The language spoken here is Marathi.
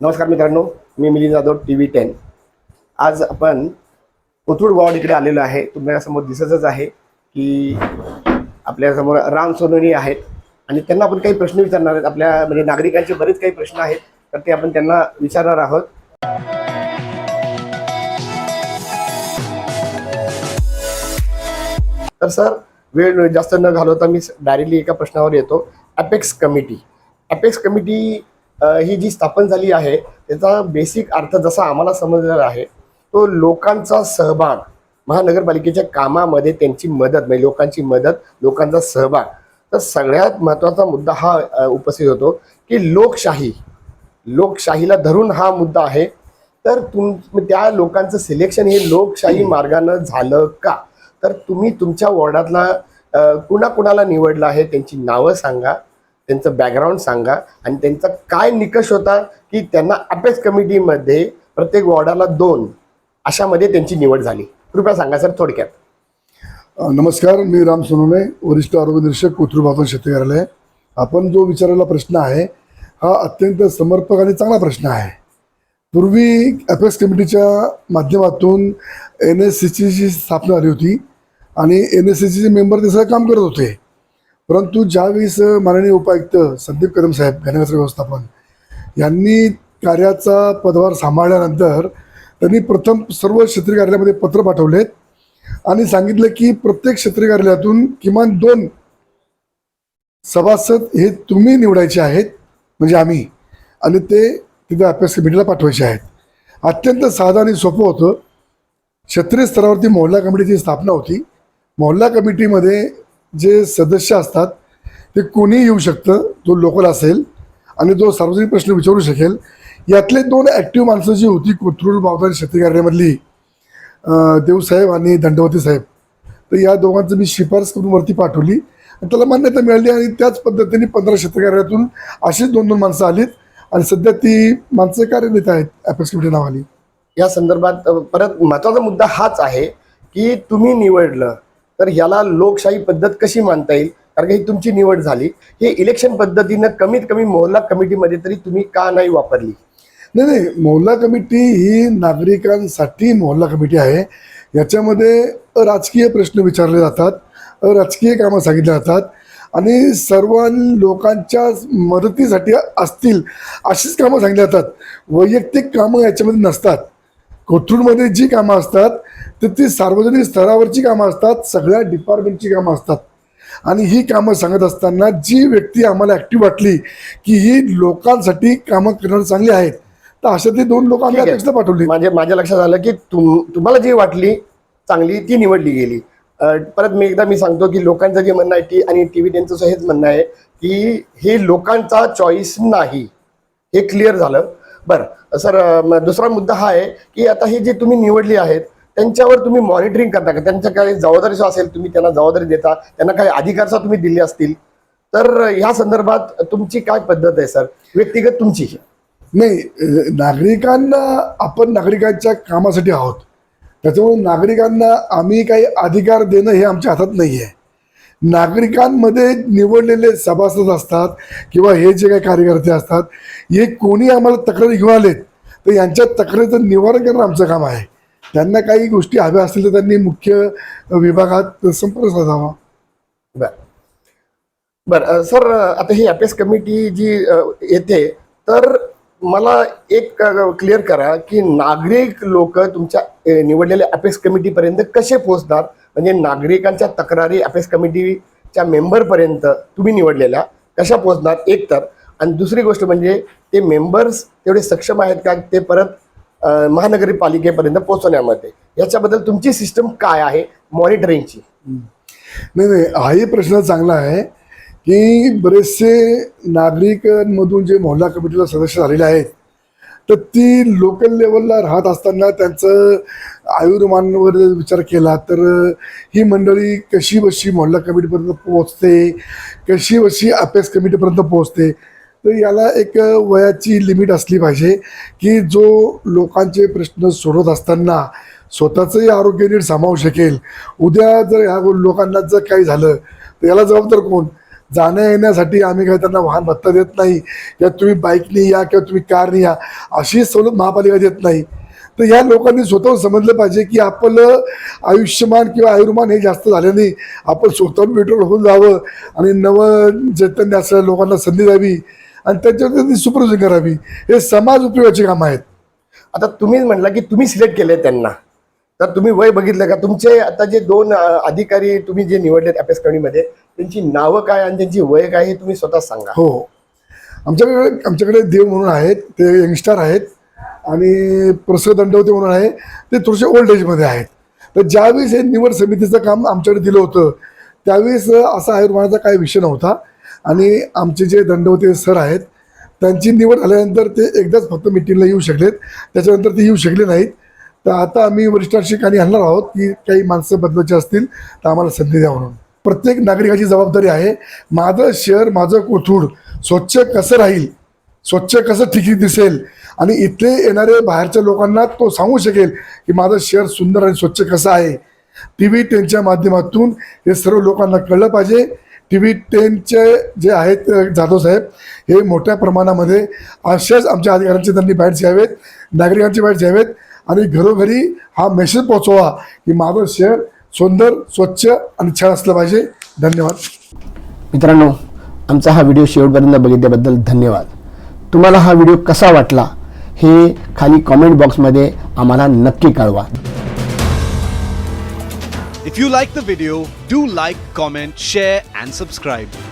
नमस्कार मित्रांनो मी Milind Jadhav T V ten. आज आपण कोथरूड वॉर्ड इकडे आलेलो आहे. तुम्हाला दिसतच आहे की आपल्यासमोर राम सोनोनी आहेत. आणि त्यांना आपण काही प्रश्न विचारणार आहेत. आपल्या म्हणजे नागरिकांचे बरेच काही प्रश्न आहेत. तर ते आपण त्यांना विचारणार आहोत. तर सर वेळ जास्त न घालवता मी डायरेक्टली एका प्रश्नावर येतो. Apex committee. अपेक्स कमिटी ही जी स्थापन झाली आहे त्याचा बेसिक अर्थ जसा आम्हाला समजलेला आहे तो लोकांचा सहभाग महानगरपालिकेच्या कामामध्ये त्यांची मदत म्हणजे लोकांची मदत लोकांचा सहभाग. तर सगळ्यात महत्त्वाचा मुद्दा हा उपस्थित होतो की लोकशाही लोकशाहीला धरून हा मुद्दा आहे. तर तुम त्या लोकांचं सिलेक्शन हे लोकशाही मार्गानं झालं का? तर तुम्ही तुमच्या वॉर्डातला कुणाकुणाला निवडलं आहे त्यांची नावं सांगा. त्यांचं बॅकग्राऊंड सांगा आणि त्यांचा काय निकष होता की त्यांना अपेक्स कमिटीमध्ये प्रत्येक वॉर्डाला दोन अशामध्ये त्यांची निवड झाली. कृपया सांगा सर थोडक्यात. नमस्कार मी राम सोनवणे वरिष्ठ आरोग्य निरीक्षक कोथरूड भातून शेती कार्यालय. आपण जो विचारलेला प्रश्न आहे हा अत्यंत समर्पक आणि चांगला प्रश्न आहे. पूर्वी अपेक्स कमिटीच्या माध्यमातून एन एस सी सीची स्थापना झाली होती आणि एन एस सी सीचे मेंबर ते सगळं काम करत होते. परंतु ज्यावेळेस माननीय उपायुक्त संदीप कदम साहेब घनकचरा व्यवस्थापन यांनी कार्याचा पदभार सांभाळल्यानंतर त्यांनी प्रथम सर्व क्षेत्रीय कार्यालयामध्ये पत्र पाठवलेत आणि सांगितलं की प्रत्येक क्षेत्रीय कार्यालयातून किमान दोन सभासद हे तुम्ही निवडायचे आहेत म्हणजे आम्ही. आणि ते तिथे अभ्यास कमिटीला पाठवायचे आहेत. अत्यंत साधं आणि सोपं होतं. क्षेत्रीय स्तरावरती मोहल्ला कमिटीची स्थापना होती. मोहल्ला कमिटीमध्ये जे सदस्य असतात ते कोणीही येऊ शकतं जो लोकल असेल आणि जो सार्वजनिक प्रश्न विचारू शकेल यातले दोन ॲक्टिव्ह माणसं जी होती कोथरूड मावदारी क्षेत्रीय कार्यालयामधली देवसाहेब आणि दंडवती साहेब. तर या दोघांचं मी शिफारस करून वरती पाठवली आणि त्याला मान्यता मिळाली आणि त्याच पद्धतीने पंधरा क्षेत्रकार्यातून अशीच दोन दोन माणसं आलीत आणि सध्या ती माणसं कार्यरत आहेत ॲपेक्स कमिटी नावाली या संदर्भात परत महत्त्वाचा मुद्दा हाच आहे की तुम्ही निवडलं तर याला लोकशाही पद्धत कशी मानता येईल? कारण ही तुमची निवड झाली. हे इलेक्शन पद्धतीनं कमीत कमी मोहल्ला कमिटीमध्ये तरी तुम्ही का नाही वापरली? नाही नाही. मोहल्ला कमिटी ही नागरिकांसाठी मोहल्ला कमिटी आहे. याच्यामध्ये राजकीय प्रश्न विचारले जातात राजकीय कामं सांगितली जातात आणि सर्व लोकांच्या मदतीसाठी असतील अशीच कामं सांगितली जातात. वैयक्तिक कामं याच्यामध्ये नसतात. कोथरूडमध्ये जी कामं असतात तर ती सार्वजनिक स्तरावरची कामं असतात सगळ्या डिपार्टमेंटची कामं असतात. आणि ही कामं सांगत असताना जी व्यक्ती आम्हाला ॲक्टिव्ह वाटली की ही लोकांसाठी कामं करणं चांगली आहेत तर अशातली दोन लोक आम्ही. अपेक्षा पाठवली. माझ्या माझ्या लक्षात आलं की तुम तुम्हाला जी वाटली चांगली ती निवडली गेली. परत मी एकदा मी सांगतो की लोकांचं जे म्हणणं आहे टी आणि टी व्ही टेनचं हेच म्हणणं आहे की हे लोकांचा चॉईस नाही. हे क्लिअर झालं. बरं. सर दुसरा मुद्दा हा आहे की आता ही जी तुम्ही निवडली आहेत त्यांच्यावर तुम्ही मॉनिटरिंग करता का? त्यांच्या काही जबाबदारी असेल तुम्ही त्यांना जबाबदारी देता त्यांना काही अधिकारसा तुम्ही दिले असतील. तर ह्या संदर्भात तुमची काय पद्धत आहे सर? व्यक्तिगत तुमची. नाही नागरिकांना आपण नागरिकांच्या कामासाठी आहोत. त्याच्यामुळे नागरिकांना आम्ही काही अधिकार देणं हे आमच्या हातात नाही आहे नागरिकांमध्ये निवडलेले सभासद असतात किंवा हे जे काही कार्यकर्ते असतात हे कोणी आम्हाला तक्रारी घेऊन आलेत तर यांच्या तक्रारीचं निवारण करणं आमचं काम आहे. त्यांना काही गोष्टी हव्या असतील तर त्यांनी मुख्य विभागात संपर्क साधावा. बरं. सर आता ही अभ्यास कमिटी जी येते तर मला एक क्लिअर करा की नागरिक लोक तुमच्या निवडलेल्या अपेक्स कमिटीपर्यंत कसे पोहोचणार म्हणजे नागरिकांच्या तक्रारी अपेक्स कमिटीच्या मेंबरपर्यंत तुम्ही निवडलेल्या कशा पोहोचणार? एक तर. आणि दुसरी गोष्ट म्हणजे ते मेंबर्स तेवढे सक्षम आहेत का? ते परत महानगरपालिकेपर्यंत पोहोचवण्यामध्ये. याच्याबद्दल तुमची सिस्टम काय आहे? मॉनिटरिंगची नाही नाही. हाही प्रश्न चांगला आहे की बरेचसे नागरिकांमधून जे मोहल्ला कमिटीला सदस्य झालेले आहेत तर ती लोकल लेवलला राहत असताना त्यांचं आयुर्मानवर जर विचार केला तर ही मंडळी कशी बशी मोहल्ला कमिटीपर्यंत पोहोचते? कशी बशी अभ्यास कमिटीपर्यंत पोहोचते? तर याला एक वयाची लिमिट असली पाहिजे की जो लोकांचे प्रश्न सोडवत असताना स्वतःचंही आरोग्य नीट सांभाळू शकेल. उद्या जर ह्या लोकांना जर काही झालं तर याला जबाबदार कोण? जाण्या येण्यासाठी आम्ही काही त्यांना वाहन भत्ता देत नाही किंवा तुम्ही बाईकने या किंवा तुम्ही कारने या अशी सवलत महापालिका देत नाही. तर या लोकांनी स्वतःहून समजलं पाहिजे की आपलं आयुष्यमान किंवा आयुर्मान हे जास्त झालं नाही आपण स्वतःहून पेट्रोल होऊन जावं आणि नवं चैतन्य असलेल्या लोकांना संधी द्यावी आणि त्यांच्यावरती त्यांनी करावी. हे समाज उपयोगाची कामं आहेत. आता तुम्हीच म्हटलं की तुम्ही सिलेक्ट केले त्यांना. तर तुम्ही वय बघितलं का? तुमचे आता जे दोन अधिकारी तुम्ही जे निवडलेत अपेक्स त्यांची नावं काय आणि त्यांची वय काय हे तुम्ही स्वतः सांगा. हो, हो. आमच्याकडे आमच्याकडे देव म्हणून आहेत ते यंगस्टर आहेत आणि प्रसाद दंडवते म्हणून आहे ते थोडेसे ओल्ड एजमध्ये आहेत. तर ज्यावेळेस हे निवड समितीचं काम आमच्याकडे दिलं होतं त्यावेळेस असा आयुर्मानाचा काही विषय नव्हता. आणि आमचे जे दंडवते सर आहेत त्यांची निवड झाल्यानंतर ते एकदाच फक्त मिटिंगला येऊ शकलेत. त्याच्यानंतर ते येऊ शकले नाहीत. तर आता आम्ही वरिष्ठांशी काही आणणार आहोत की काही माणसं बदलायची असतील तर आम्हाला संधी द्या म्हणून. प्रत्येक नागरिकाची जबाबदारी आहे माझं शहर माझं कोथरूड स्वच्छ कसं राहील स्वच्छ कसं ठिकी दिसेल आणि इथले येणारे बाहेरच्या लोकांना तो सांगू शकेल की माझं शहर सुंदर आणि स्वच्छ कसं आहे. टी व्ही टेनच्या माध्यमातून हे सर्व लोकांना कळलं पाहिजे. टी व्ही टेनचे जे आहेत जाधव साहेब हे मोठ्या प्रमाणामध्ये अशाच आमच्या अधिकाऱ्यांचे त्यांनी बाईट्स घ्यावेत नागरिकांचे बाईट्स घ्यावेत. आणि घरोघरी हा मेसेज पोहोचवा की माझं शहर सुंदर स्वच्छ आणि छान असलं पाहिजे. धन्यवाद. मित्रांनो आमचा हा व्हिडिओ शेवटपर्यंत बघितल्याबद्दल धन्यवाद. तुम्हाला हा व्हिडिओ कसा वाटला हे खाली कॉमेंट बॉक्समध्ये आम्हाला नक्की कळवा. If you like the video, do like, comment, share, and subscribe.